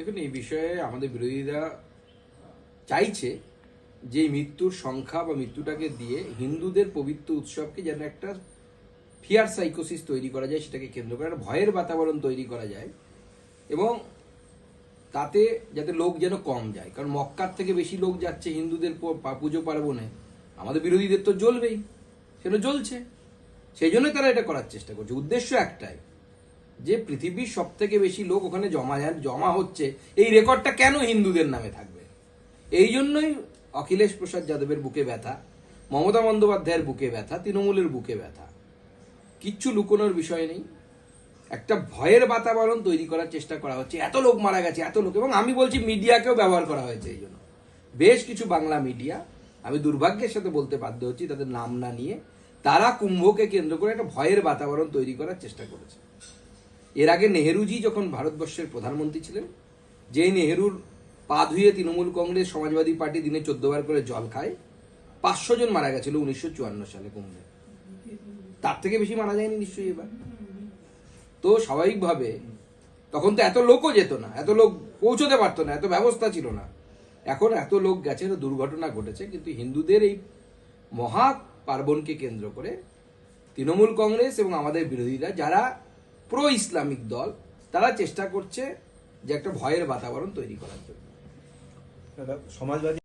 দেখুন, এই বিষয়ে আমাদের বিরোধীরা চাইছে যে মৃত্যুর সংখ্যা বা মৃত্যুটাকে দিয়ে হিন্দুদের পবিত্র উৎসবকে যেন একটা ফিয়ার সাইকোসিস তৈরি করা যায়, সেটাকে কেন্দ্র করে একটা ভয়ের বাতাবরণ তৈরি করা যায় এবং তাতে যাতে লোক যেন কম যায়। কারণ মক্কার থেকে বেশি লোক যাচ্ছে হিন্দুদের পুজো পার্বণে। আমাদের বিরোধীদের তো জ্বলবেই সেটা জ্বলছে। সেই জন্য তারা এটা করার চেষ্টা করছে। উদ্দেশ্য একটাই যে পৃথিবীর সব থেকে বেশি লোক ওখানে জমা জমা হচ্ছে, এই রেকর্ডটা কেন হিন্দুদের নামে থাকবে? এই জন্যই অখিলেশ প্রসাদ যাদবের বুকে ব্যথা, মমতা বন্দ্যোপাধ্যায়ের বুকে ব্যথা, তৃণমূলের বুকে ব্যথা। কিচ্ছু লুকোনোর বিষয় নেই। একটা ভয়ের বাতাবরণ তৈরি করার চেষ্টা করা হচ্ছে। এত লোক মারা গেছে, এত লোক, এবং আমি বলছি মিডিয়াকেও ব্যবহার করা হয়েছে এই জন্য। বেশ কিছু বাংলা মিডিয়া, আমি দুর্ভাগ্যের সাথে বলতে বাধ্য হচ্ছি, তাদের নাম না নিয়ে, তারা কুম্ভকে কেন্দ্র করে একটা ভয়ের বাতাবরণ তৈরি করার চেষ্টা করেছে। এর আগে নেহেরুজি যখন ভারতবর্ষের প্রধানমন্ত্রী ছিলেন, যেই নেহেরুর পা ধুয়ে তৃণমূল কংগ্রেস সমাজবাদী পার্টি দিনে চোদ্দ বার করে জল খায়, পাঁচশো জন মারা গেছিল উনিশশো চুয়ান্ন সালে কুম্ভে। তার থেকে বেশি মারা যায়নি নিশ্চয়ই এবার। তো স্বাভাবিকভাবে তখন তো এত লোকও যেত না, এত লোক পৌঁছতে পারতো না, এত ব্যবস্থা ছিল না। এখন এত লোক গেছে দুর্ঘটনা ঘটেছে, কিন্তু হিন্দুদের এই মহা পার্বণকে কেন্দ্র করে তৃণমূল কংগ্রেস এবং আমাদের বিরোধীরা, যারা প্রো ইসলামিক দল তারা চেষ্টা করছে যে একটা ভয়ের বাতাবরণ তৈরি করার জন্য। সমাজবাদী